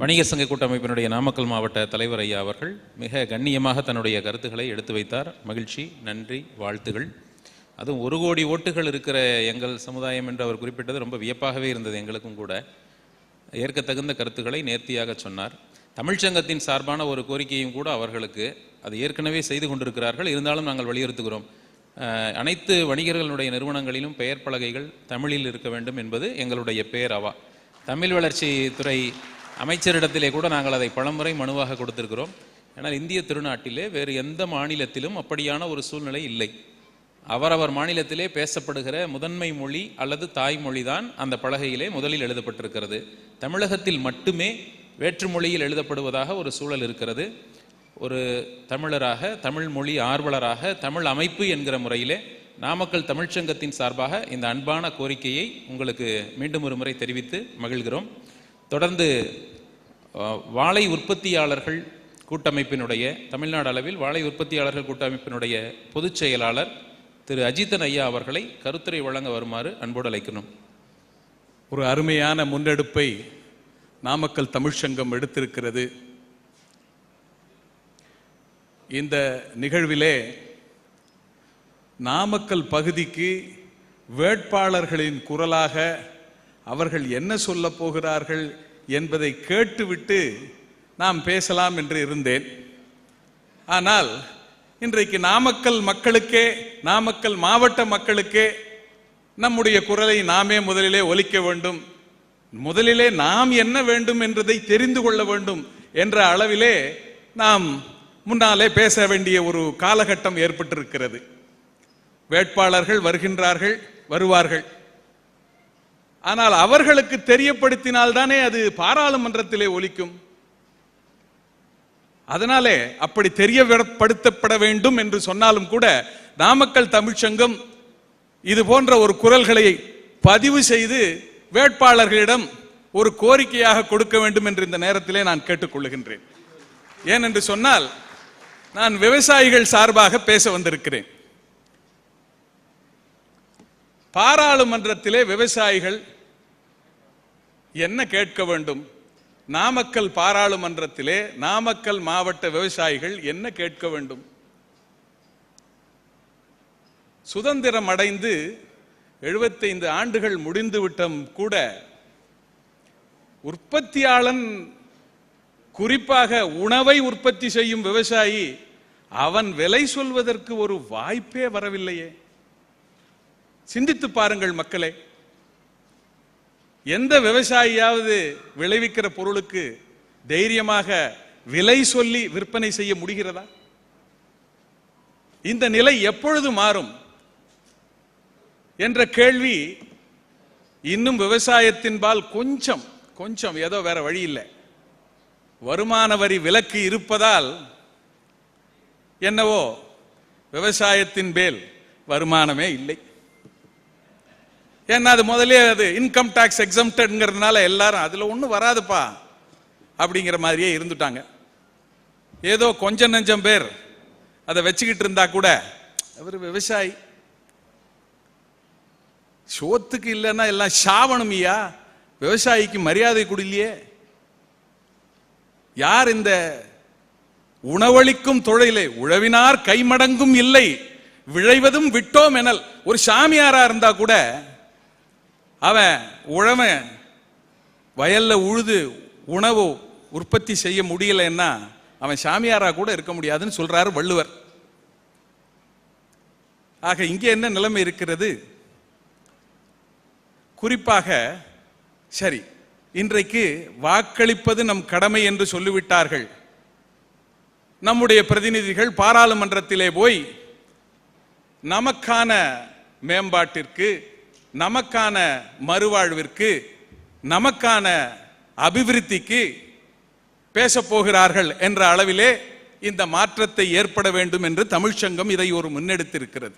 வணிக சங்க கூட்டமைப்பினுடைய நாமக்கல் மாவட்ட தலைவர் ஐயா அவர்கள் மிக கண்ணியமாக தன்னுடைய கருத்துக்களை எடுத்து வைத்தார். மகிழ்ச்சி நன்றி வாழ்த்துகள். அதுவும் ஒரு கோடி ஓட்டுகள் இருக்கிற எங்கள் சமுதாயம் என்று அவர் குறிப்பிட்டது ரொம்ப வியப்பாகவே இருந்தது எங்களுக்கும் கூட. ஏற்கத்தகுந்த கருத்துக்களை நேர்த்தியாக சொன்னார். தமிழ்ச்சங்கத்தின் சார்பான ஒரு கோரிக்கையும் கூட அவர்களுக்கு அது ஏற்கனவே செய்து கொண்டிருக்கிறார்கள். இருந்தாலும் நாங்கள் வலியுறுத்துகிறோம். அனைத்து வணிகர்களுடைய நிறுவனங்களிலும் பெயர் பலகைகள் தமிழில் இருக்க வேண்டும் என்பது எங்களுடைய பேரவா. தமிழ் வளர்ச்சி துறை அமைச்சரிடத்திலே கூட நாங்கள் அதை பலமுறை மனுவாக கொடுத்திருக்கிறோம். ஆனால் இந்திய திருநாட்டிலே வேறு எந்த மாநிலத்திலும் அப்படியான ஒரு சூழ்நிலை இல்லை. அவரவர் மாநிலத்திலே பேசப்படுகிற முதன்மை மொழி அல்லது தாய்மொழி தான் அந்த பலகையிலே முதலில் எழுதப்பட்டிருக்கிறது. தமிழகத்தில் மட்டுமே வேற்று மொழியில் எழுதப்படுவதாக ஒரு சூழல் இருக்கிறது. ஒரு தமிழராக தமிழ் மொழி ஆர்வலராக தமிழ் அமைப்பு என்கிற முறையிலே நாமக்கல் தமிழ்ச்சங்கத்தின் சார்பாக இந்த அன்பான கோரிக்கையை உங்களுக்கு மீண்டும் ஒரு முறை தெரிவித்து மகிழ்கிறோம். தொடர்ந்து வாழை உற்பத்தியாளர்கள் கூட்டமைப்பினுடைய தமிழ்நாடு அளவில் வாழை உற்பத்தியாளர்கள் கூட்டமைப்பினுடைய பொதுச் செயலாளர் திரு. அஜித்தன் ஐயா அவர்களை கருத்துரை வழங்க வருமாறு அன்போடு அழைக்கணும் ஒரு அருமையான முன்னெடுப்பை நாமக்கல் தமிழ்ச்சங்கம் எடுத்திருக்கிறது. இந்த நிகழ்விலே நாமக்கல் பகுதிக்கு வேட்பாளர்களின் குரலாக அவர்கள் என்ன சொல்ல போகிறார்கள் என்பதை கேட்டுவிட்டு நாம் பேசலாம் என்று இருந்தேன். ஆனால் இன்றைக்கு நாமக்கல் மக்களுக்கே நாமக்கல் மாவட்ட மக்களுக்கே நம்முடைய குரலை நாமே முதலிலே ஒலிக்க வேண்டும். முதலிலே நாம் என்ன வேண்டும் என்றதை தெரிந்து கொள்ள வேண்டும் என்ற அளவிலே நாம் முன்னாலே பேச வேண்டிய ஒரு காலகட்டம் ஏற்பட்டிருக்கிறது. வேட்பாளர்கள் வருகின்றார்கள் வருவார்கள். ஆனால் அவர்களுக்கு தெரியப்படுத்தினால்தானே அது பாராளுமன்றத்திலே ஒலிக்கும். அதனாலே அப்படி தெரியப்படுத்தப்பட வேண்டும் என்று சொன்னாலும் கூட நாமக்கல் தமிழ்ச்சங்கம் இது போன்ற ஒரு குரல்களை பதிவு செய்து வேட்பாளர்களிடம் ஒரு கோரிக்கையாக கொடுக்க வேண்டும் என்று இந்த நேரத்திலே நான் கேட்டுக்கொள்ளுகின்றேன். ஏனென்று சொன்னால் நான் விவசாயிகள் சார்பாக பேச வந்திருக்கிறேன். பாராளுமன்றத்திலே விவசாயிகள் என்ன கேட்க வேண்டும்? நாமக்கல் பாராளுமன்றத்திலே நாமக்கல் மாவட்ட விவசாயிகள் என்ன கேட்க வேண்டும்? சுதந்திரம் அடைந்து எழுபத்தைந்து ஆண்டுகள் முடிந்து விட்டம் கூட உற்பத்தியாளன் குறிப்பாக உணவை உற்பத்தி செய்யும் விவசாயி அவன் விலை சொல்வதற்கு ஒரு வாய்ப்பே வரவில்லையே. சிந்தித்து பாருங்கள் மக்களே. எந்த விவசாயியாவது விளைவிக்கிற பொருளுக்கு தைரியமாக விலை சொல்லி விற்பனை செய்ய முடிகிறதா? இந்த நிலை எப்பொழுது மாறும்? என்ற கேள்வி இன்னும் விவசாயத்தின்பால் கொஞ்சம் கொஞ்சம் ஏதோ வேற வழி இல்லை. வருமான வரி விலக்கு இருப்பதால் என்னவோ விவசாயத்தின் மேல் வருமானமே இல்லை. ஏன்னா அது முதலே அது இன்கம் டேக்ஸ் எக்ஸம்டட்ங்கிறதுனால எல்லாரும் அதில் ஒன்றும் வராதுப்பா அப்படிங்கிற மாதிரியே இருந்துட்டாங்க. ஏதோ கொஞ்சம் நஞ்சம் பேர் அதை வச்சுக்கிட்டு இருந்தா கூட அவர் விவசாயி. சோத்துக்கு இல்லைன்னா எல்லாம் சாவணும் விவசாயிக்கு மரியாதை கொடுலையே யார் இந்த உணவளிக்கும் தொழிலை? உழவினார் கைமடங்கும் இல்லை. விழைவதும் விட்டோம் எனல். ஒரு சாமியாரா இருந்தா கூட அவன் உழவன். வயல்ல உழுது உணவு உற்பத்தி செய்ய முடியலைன்னா அவன் சாமியாரா கூட இருக்க முடியாதுன்னு சொல்றாரு வள்ளுவர். ஆக இங்கே என்ன நிலைமை இருக்கிறது? குறிப்பாக சரி இன்றைக்கு வாக்களிப்பது நம் கடமை என்று சொல்லிவிட்டார்கள். நம்முடைய பிரதிநிதிகள் பாராளுமன்றத்திலே போய் நமக்கான மேம்பாட்டிற்கு நமக்கான மறுவாழ்விற்கு நமக்கான அபிவிருத்திக்கு பேசப்போகிறார்கள் என்ற அளவிலே இந்த மாற்றத்தை ஏற்பட வேண்டும் என்று தமிழ்ச்சங்கம் இதை ஒரு முன்னெடுத்திருக்கிறது.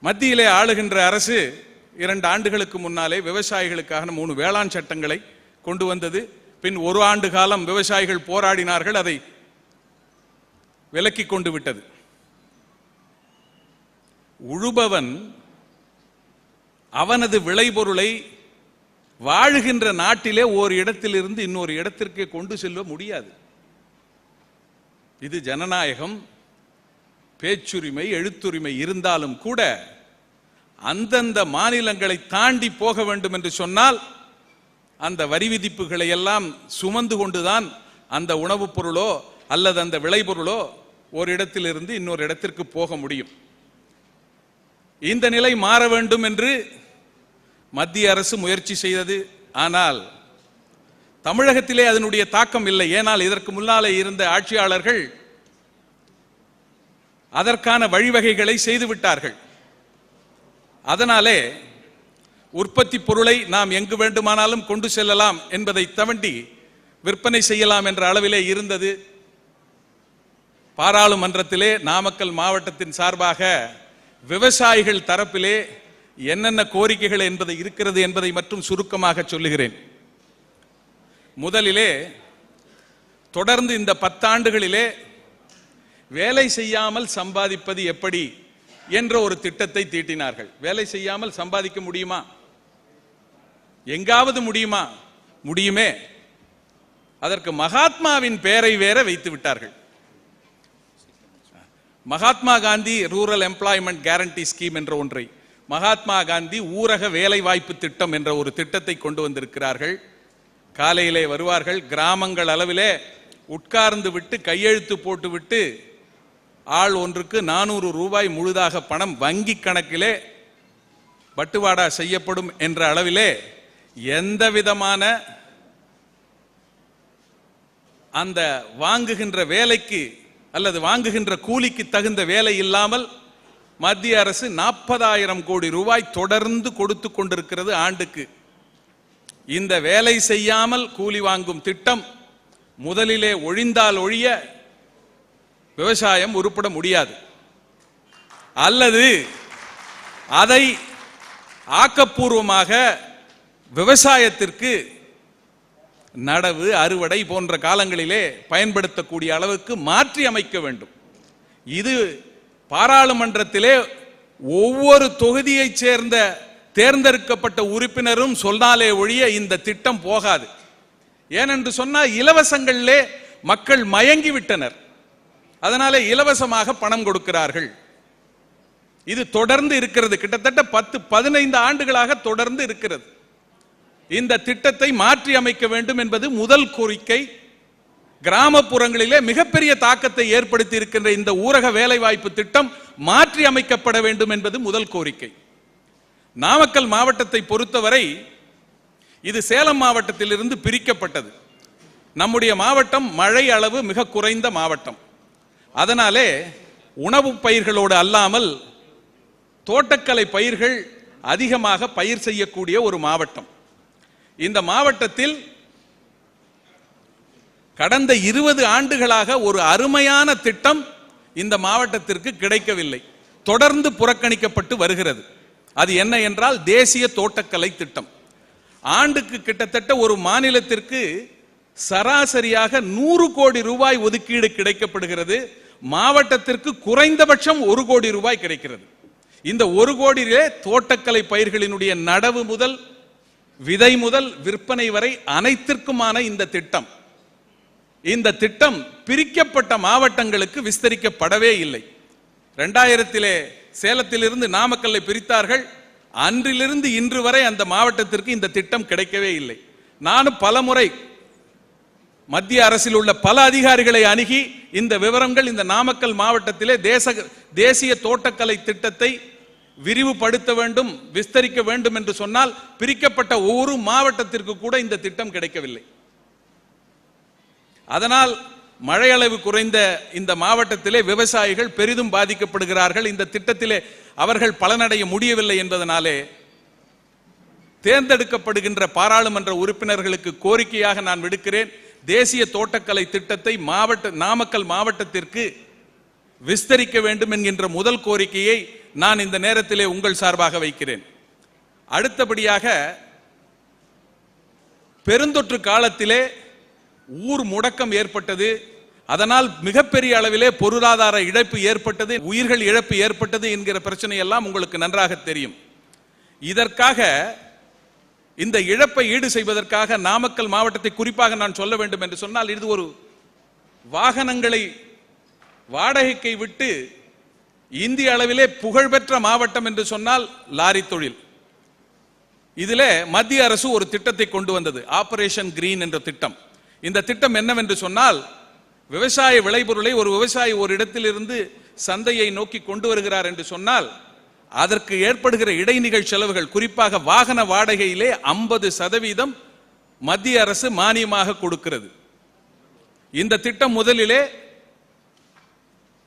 மத்தியிலே ஆளுகின்ற அரசு இரண்டு ஆண்டுகளுக்கு முன்னாலே விவசாயிகளுக்காக மூணு வேளாண் சட்டங்களை கொண்டு வந்தது. பின் ஒரு ஆண்டு காலம் விவசாயிகள் போராடினார்கள் அதை விலக்கி கொண்டு விட்டது. உழுபவன் அவனது விளைபொருளை வாழுகின்ற நாட்டிலே ஒரு இடத்திலிருந்து இன்னொரு இடத்திற்கு கொண்டு செல்ல முடியாது. இது ஜனநாயகம் பேச்சுரிமை எழுத்துரிமை இருந்தாலும் கூட அந்தந்த மாநிலங்களை தாண்டி போக வேண்டும் என்று சொன்னால் அந்த வரி விதிப்புகளை எல்லாம் சுமந்து கொண்டுதான் அந்த உணவுப் பொருளோ அல்லது அந்த விளைபொருளோ ஒரு இடத்திலிருந்து இன்னொரு இடத்திற்கு போக முடியும். இந்த நிலை மாற வேண்டும் என்று மத்திய அரசு முயற்சி செய்தது. ஆனால் தமிழகத்திலே அதனுடைய தாக்கம் இல்லை. ஏனால் இதற்கு முன்னாலே இருந்த ஆட்சியாளர்கள் அதற்கான வழிவகைகளை செய்துவிட்டார்கள் அதனாலே உற்பத்தி பொருளை நாம் எங்கு வேண்டுமானாலும் கொண்டு செல்லலாம் என்பதை தவண்டி விற்பனை செய்யலாம் என்ற அளவிலே இருந்தது. பாராளுமன்றத்திலே நாமக்கல் மாவட்டத்தின் சார்பாக விவசாயிகள் தரப்பிலே என்னென்ன கோரிக்கைகள் என்பது இருக்கிறது என்பதை மட்டும் சுருக்கமாக சொல்லுகிறேன். முதலிலே தொடர்ந்து இந்த பத்தாண்டுகளிலே வேலை செய்யாமல் சம்பாதிப்பது எப்படி என்ற ஒரு திட்டத்தை தீட்டினார்கள். வேலை செய்யாமல் சம்பாதிக்க முடியுமா? எங்காவது முடியுமா? முடியுமே. அதற்கு மகாத்மாவின் பெயரை வேற வைத்து விட்டார்கள். Mahatma Gandhi rural employment guarantee scheme என்ற ஒன்றை மகாத்மா காந்தி ஊரக வேலைவாய்ப்பு திட்டம் என்ற ஒரு திட்டத்தை கொண்டு வந்திருக்கிறார்கள். காலையிலே வருவார்கள் கிராமங்கள் அளவிலே உட்கார்ந்து விட்டு கையெழுத்து போட்டுவிட்டு ஆள் ஒன்றுக்கு நானூறு ரூபாய் முழுதாக பணம் வங்கி கணக்கிலே பட்டுவாடா செய்யப்படும் என்ற அளவிலே எந்த விதமான அந்த வாங்குகின்ற வேலைக்கு அல்லது வாங்குகின்ற கூலிக்கு தகுந்த வேலை இல்லாமல் மத்திய அரசு நாற்பதாயிரம் கோடி ரூபாய் தொடர்ந்து கொடுத்து கொண்டிருக்கிறது ஆண்டுக்கு. இந்த வேலை செய்யாமல் கூலி வாங்கும் திட்டம் முதலிலே ஒழிந்தால் ஒழிய விவசாயம் உருப்பட முடியாது. அல்லது அதை ஆக்கப்பூர்வமாக விவசாயத்திற்கு நடவு அறுவடை போன்ற காலங்களிலே பயன்படுத்தக்கூடிய அளவுக்கு மாற்றி அமைக்க வேண்டும். இது பாராளுமன்றத்திலே ஒவ்வொரு தொகுதியைச் சேர்ந்த தேர்ந்தெடுக்கப்பட்ட உறுப்பினரும் சொன்னாலே ஒழிய இந்த திட்டம் போகாது. ஏனென்று சொன்னால் இலவசங்களிலே மக்கள் மயங்கி விட்டனர் அதனாலே இலவசமாக பணம் கொடுக்கிறார்கள். இது தொடர்ந்து இருக்கிறது. கிட்டத்தட்ட பத்து பதினைந்து ஆண்டுகளாக தொடர்ந்து இருக்கிறது. இந்த திட்டத்தை மாற்றி அமைக்க வேண்டும் என்பது முதல் கோரிக்கை. கிராமப்புறங்களிலே மிகப்பெரிய தாக்கத்தை ஏற்படுத்தி இருக்கின்ற இந்த ஊரக வேலைவாய்ப்பு திட்டம் மாற்றி அமைக்கப்பட வேண்டும் என்பது முதல் கோரிக்கை. நாமக்கல் மாவட்டத்தை பொறுத்தவரை இது சேலம் மாவட்டத்திலிருந்து பிரிக்கப்பட்டது. நம்முடைய மாவட்டம் மழை அளவு மிக குறைந்த மாவட்டம். அதனாலே உணவு பயிர்களோடு அல்லாமல் தோட்டக்கலை பயிர்கள் அதிகமாக பயிர் செய்யக்கூடிய ஒரு மாவட்டம். இந்த மாவட்டத்தில் கடந்த இருபது ஆண்டுகளாக ஒரு அருமையான திட்டம் இந்த மாவட்டத்திற்கு கிடைக்கவில்லை. தொடர்ந்து புறக்கணிக்கப்பட்டு வருகிறது. அது என்ன என்றால் தேசிய தோட்டக்கலை திட்டம். ஆண்டுக்கு கிட்டத்தட்ட ஒரு மாநிலத்திற்கு சராசரியாக நூறு கோடி ரூபாய் ஒதுக்கீடு கிடைக்கப்படுகிறது. மாவட்டத்திற்கு குறைந்தபட்சம் ஒரு கோடி ரூபாய் கிடைக்கிறது. இந்த ஒரு கோடியிலே தோட்டக்கலை பயிர்களினுடைய நடவு முதல் விதை முதல் விற்பனை வரை அனைத்திற்குமான இந்த திட்டம். இந்த திட்டம் பிரிக்கப்பட்ட மாவட்டங்களுக்கு விஸ்தரிக்கப்படவே இல்லை. ரெண்டாயிரத்திலே சேலத்திலிருந்து நாமக்கல்லை பிரித்தார்கள். அன்றிலிருந்து இன்று வரை அந்த மாவட்டத்திற்கு இந்த திட்டம் கிடைக்கவே இல்லை. நானும் பலமுறை மத்திய அரசில் உள்ள பல அதிகாரிகளை அணுகி இந்த விவரங்கள் இந்த நாமக்கல் மாவட்டத்திலே தேச தேசிய தோட்டக்கலை திட்டத்தை விரிவுபடுத்த வேண்டும் விஸ்தரிக்க வேண்டும் என்று சொன்னால் பிரிக்கப்பட்ட ஒவ்வொரு மாவட்டத்திற்கு கூட இந்த திட்டம் கிடைக்கவில்லை. அதனால் மழை அளவு குறைந்த இந்த மாவட்டத்திலே விவசாயிகள் பெரிதும் பாதிக்கப்படுகிறார்கள். இந்த திட்டத்திலே அவர்கள் பலனடைய முடியவில்லை என்பதனாலே தேர்ந்தெடுக்கப்படுகின்ற பாராளுமன்ற உறுப்பினர்களுக்கு கோரிக்கையாக நான் விடுக்கிறேன். தேசிய தோட்டக்கலை திட்டத்தை மாவட்ட நாமக்கல் மாவட்டத்திற்கு விஸ்தரிக்க வேண்டும் என்கின்ற முதல் கோரிக்கையை நான் இந்த நேரத்திலே உங்கள் சார்பாக வைக்கிறேன். அடுத்தபடியாக பெருந்தொற்று காலத்திலே ஊர் முடக்கம் ஏற்பட்டது. அதனால் மிகப்பெரிய அளவிலே பொருளாதார இழப்பு ஏற்பட்டது உயிர்கள் இழப்பு ஏற்பட்டது என்கிற பிரச்சனை எல்லாம் உங்களுக்கு நன்றாக தெரியும். இதற்காக இந்த இழப்பை ஈடு செய்வதற்காக நாமக்கல் மாவட்டத்தை குறிப்பாக நான் சொல்ல வேண்டும் என்று சொன்னால் இது ஒரு வாகனங்களை வாடகைக்கை விட்டு இந்திய அளவிலே புகழ்பெற்ற மாவட்டம் என்று சொன்னால் லாரி தொழில். இதில் மத்திய அரசு ஒரு திட்டத்தை கொண்டு வந்தது ஆபரேஷன் கிரீன் என்ற திட்டம். இந்த திட்டம் என்னவென்று சொன்னால் விவசாய விளைபொருளை ஒரு விவசாயி ஒரு இடத்திலிருந்து சந்தையை நோக்கி கொண்டு வருகிறார் என்று சொன்னால் அதற்கு ஏற்படுகிற இடைநிகழ் செலவுகள் குறிப்பாக வாகன வாடகையிலே ஐம்பது சதவீதம் மத்திய அரசு மானியமாக கொடுக்கிறது. இந்த திட்டம் முதலிலே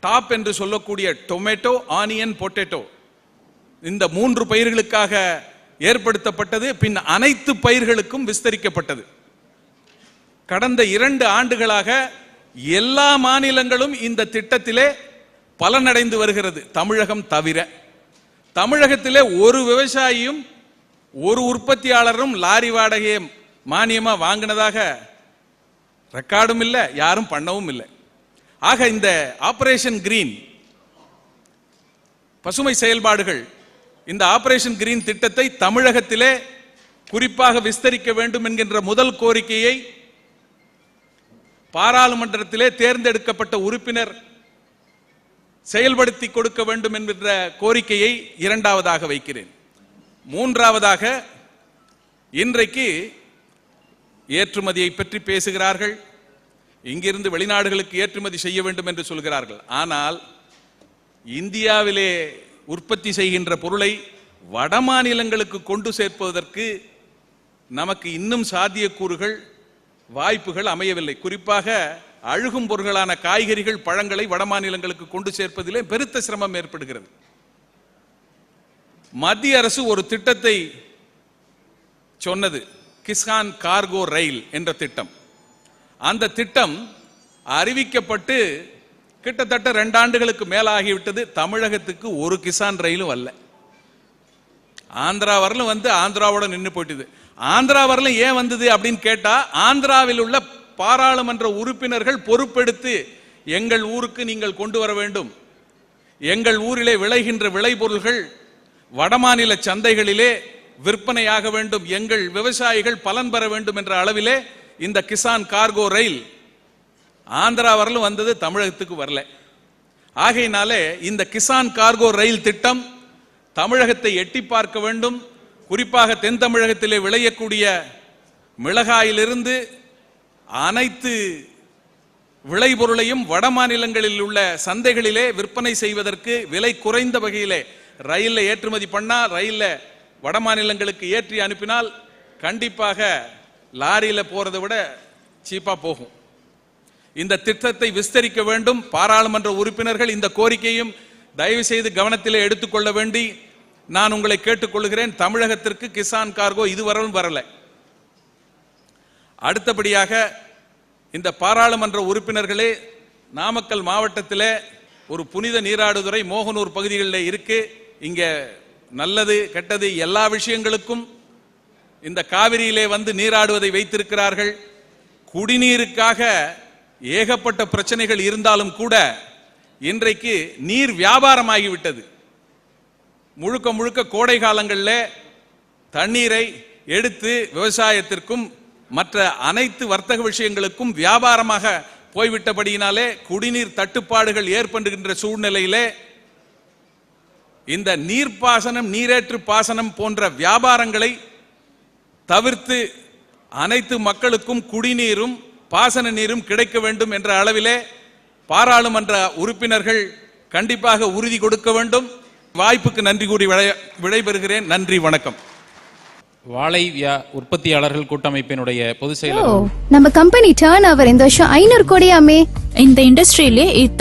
டாப் என்று சொல்லக்கூடிய டொமேட்டோ ஆனியன் பொட்டேட்டோ. இந்த மூன்று பயிர்களுக்காக ஏற்படுத்தப்பட்டது பின் அனைத்து பயிர்களுக்கும் விஸ்தரிக்கப்பட்டது. கடந்த இரண்டு ஆண்டுகளாக எல்லா மாநிலங்களும் இந்த திட்டத்திலே பலனடைந்து வருகிறது தமிழகம் தவிர. தமிழகத்திலே ஒரு விவசாயியும் ஒரு உற்பத்தியாளரும் லாரி வாடகையை மானியமாக வாங்கினதாக ரெக்கார்டும் இல்லை யாரும் பண்ணவும் இல்லை. ஆக இந்த ஆபரேஷன் கிரீன் பசுமை செயல்பாடுகள் இந்த ஆபரேஷன் கிரீன் திட்டத்தை தமிழகத்திலே குறிப்பாக விஸ்தரிக்க வேண்டும் என்கின்ற முதல் கோரிக்கையை பாராளுமன்றத்திலே தேர்ந்தெடுக்கப்பட்ட உறுப்பினர் செயல்படுத்தி கொடுக்க வேண்டும் என்கின்ற கோரிக்கையை இரண்டாவதாக வைக்கிறேன். மூன்றாவதாக இன்றைக்கு ஏற்றுமதியை பற்றி பேசுகிறார்கள். இங்கிருந்து வெளிநாடுகளுக்கு ஏற்றுமதி செய்ய வேண்டும் என்று சொல்கிறார்கள். ஆனால் இந்தியாவிலே உற்பத்தி செய்கின்ற பொருளை வட மாநிலங்களுக்கு கொண்டு சேர்ப்பதற்கு நமக்கு இன்னும் சாத்தியக்கூறுகள் வாய்ப்புகள் அமையவில்லை. குறிப்பாக அழுகும் பொருள்களான காய்கறிகள் பழங்களை வட மாநிலங்களுக்கு கொண்டு சேர்ப்பதிலே பெருத்த சிரமம் ஏற்படுகிறது. மத்திய அரசு ஒரு திட்டத்தை சொன்னது கிஸ்கான் கார்கோ ரயில் என்ற திட்டம். அந்த திட்டம் அறிவிக்கப்பட்டு கிட்டத்தட்ட ரெண்டு ஆண்டுகளுக்கு மேலாகிவிட்டது. தமிழகத்துக்கு ஒரு கிசான் ரயிலும் வரல ஆந்திரா வரலும் வந்து ஆந்திராவோட நின்று போயிட்டுது. ஆந்திரா வரலும் ஏன் வந்தது அப்படின்னு கேட்டா ஆந்திராவில் உள்ள பாராளுமன்ற உறுப்பினர்கள் பொறுப்பெடுத்து எங்கள் ஊருக்கு நீங்கள் கொண்டு வர வேண்டும். எங்கள் ஊரிலே விளைகின்ற விளைபொருள்கள் வடமாநில சந்தைகளிலே விற்பனையாக வேண்டும். எங்கள் விவசாயிகள் பலன் பெற வேண்டும் என்ற அளவிலே இந்த கிசான் கார்கோ ரயில் ஆந்திரா வரலும் வந்தது தமிழகத்துக்கு வரல. ஆகையினாலே இந்த கிசான் கார்கோ ரயில் திட்டம் தமிழகத்தை எட்டி பார்க்க வேண்டும். குறிப்பாக தென் தமிழகத்திலே விளையக்கூடிய மிளகாயிலிருந்து அனைத்து விளைபொருளையும் வட மாநிலங்களில் உள்ள சந்தைகளிலே விற்பனை செய்வதற்கு விலை குறைந்த வகையிலே ரயிலில் ஏற்றுமதி பண்ணால் ரயிலில் வட மாநிலங்களுக்கு ஏற்றி அனுப்பினால் கண்டிப்பாக லாரியில் போறதை விட சீப்பா போகும். இந்த திட்டத்தை விஸ்தரிக்க வேண்டும். பாராளுமன்ற உறுப்பினர்கள் இந்த கோரிக்கையும் தயவு செய்து கவனத்திலே எடுத்துக்கொள்ள வேண்டி நான் உங்களை கேட்டுக்கொள்கிறேன். தமிழகத்திற்கு கிசான் கார்கோ இதுவரையும் வரல. அடுத்தபடியாக இந்த பாராளுமன்ற உறுப்பினர்களே நாமக்கல் மாவட்டத்தில் ஒரு புனித நீராடுதுறை மோகனூர் பகுதிகளில் இருக்கு. இங்கே நல்லது கெட்டது எல்லா விஷயங்களுக்கும் இந்த காவிரியிலே வந்து நீராடுவதை வைத்திருக்கிறார்கள். குடிநீருக்காக ஏகப்பட்ட பிரச்சனைகள் இருந்தாலும் கூட இன்றைக்கு நீர் வியாபாரமாகிவிட்டது. முழுக்க முழுக்க கோடை காலங்களில் தண்ணீரை எடுத்து விவசாயத்திற்கும் மற்ற அனைத்து வர்த்தக விஷயங்களுக்கும் வியாபாரமாக போய்விட்டபடியினாலே குடிநீர் தட்டுப்பாடுகள் ஏற்படுகின்ற சூழ்நிலையிலே இந்த நீர்ப்பாசனம் நீரேற்று பாசனம் போன்ற வியாபாரங்களை தவிர்த்து அனைத்து மக்களுக்கும் குடிநீரும் பாசன நீரும் கிடைக்க வேண்டும் என்ற அளவிலே பாராளுமன்ற உறுப்பினர்கள் கண்டிப்பாக உறுதி கொடுக்க வேண்டும். வாய்ப்புக்கு நன்றி கூறி விடை- விடைபெறுகிறேன். நன்றி வணக்கம். வாழை வியா உற்பத்தியாளர்கள் கூட்டமைப்பினுடைய பொதுச் ஓ செயலர் நம்ம கம்பெனி டர்ன் ஓவர் இந்த வருஷம்? ஐநூறு கோடியாமே. இந்த இண்டஸ்ட்ரியிலே இதுதான்